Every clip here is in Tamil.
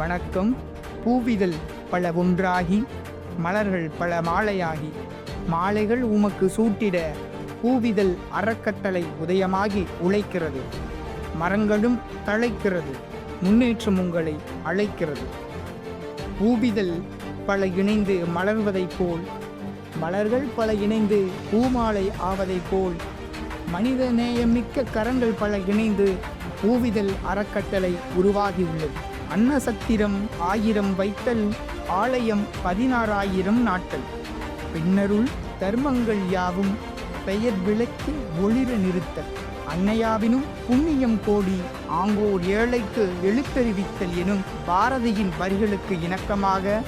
வணக்கம். பூவிதழ் பல ஒன்றாகி மலர்கள் பல மாலையாகி மாலைகள் உமக்கு சூட்டிட பூவிதழ் அறக்கட்டளை உதயமாகி உழைக்கிறது. மரங்களும் தழைக்கிறது முன்னேற்றம் உங்களை அழைக்கிறது. பூவிதழ் பல இணைந்து மலர்வதைப் போல் மலர்கள் பல இணைந்து பூமாலை ஆவதைப் போல் மனித நேயமிக்க கரங்கள் பல இணைந்து பூவிதழ் அறக்கட்டளை உருவாகியுள்ளது. அன்னசத்திரம் ஆயிரம் வைத்தல் ஆலயம் பதினாறாயிரம் நாட்கள். பின்னருள் தர்மங்கள் யாவும் பெயர் விளக்கி ஒளிர நிறுத்தல். அன்னையாவினும் புண்ணியம் கோடி ஆங்கோர் ஏழைக்கு எழுத்தறிவித்தல் எனும் பாரதியின் வரிகளுக்கு இணக்கமாக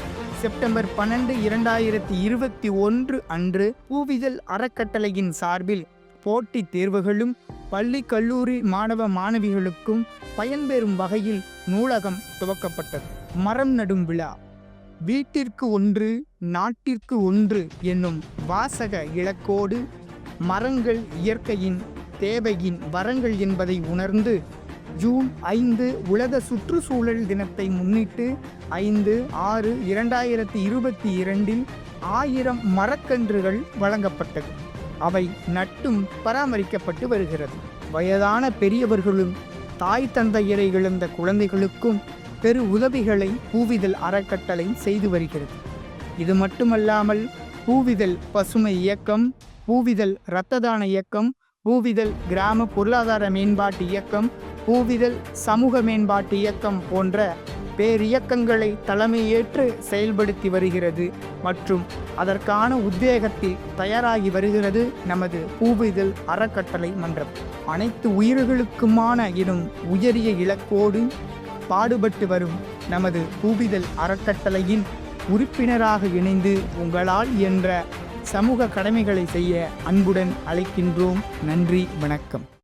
செப்டம்பர் பன்னெண்டு இரண்டாயிரத்தி இருபத்தி ஒன்று அன்று பூவிதழ் அறக்கட்டளையின் சார்பில் போட்டித் தேர்வுகளும் பள்ளி கல்லூரி மாணவ மாணவிகளுக்கும் பயன்பெறும் வகையில் நூலகம் துவக்கப்பட்டது. மரம் நடும் விழா. வீட்டிற்கு ஒன்று நாட்டிற்கு ஒன்று என்னும் வாசக இலக்கோடு மரங்கள் இயற்கையின் தேவையின் வரங்கள் என்பதை உணர்ந்து ஜூன் ஐந்து உலக சுற்றுச்சூழல் தினத்தை முன்னிட்டு ஐந்து ஆறு இரண்டாயிரத்தி இருபத்தி இரண்டில் ஆயிரம் மரக்கன்றுகள் வழங்கப்பட்டது. அவை நட்டும் பராமரிக்கப்பட்டு வருகிறது. வயதான பெரியவர்களும் தாய் தந்தையரை இழந்த குழந்தைகளுக்கும் பெரு உதவிகளை பூவிதழ் அறக்கட்டளை செய்து வருகிறது. இது மட்டுமல்லாமல் பூவிதழ் பசுமை இயக்கம் பூவிதழ் இரத்த தான இயக்கம் பூவிதழ் கிராம பொருளாதார மேம்பாட்டு இயக்கம் பூவிதழ் சமூக மேம்பாட்டு இயக்கம் போன்ற பேரியக்கங்களை தலைமையேற்று செயல்படுத்தி வருகிறது மற்றும் அதற்கான உத்வேகத்தில் தயாராகி வருகிறது நமது பூவிதழ் அறக்கட்டளை மன்றம். அனைத்து உயிர்களுக்குமான எனும் உயரிய இலக்கோடு பாடுபட்டு வரும் நமது பூவிதழ் அறக்கட்டளையின் உறுப்பினராக இணைந்து உங்களால் என்ற சமூக கடமைகளை செய்ய அன்புடன் அழைக்கின்றோம். நன்றி வணக்கம்.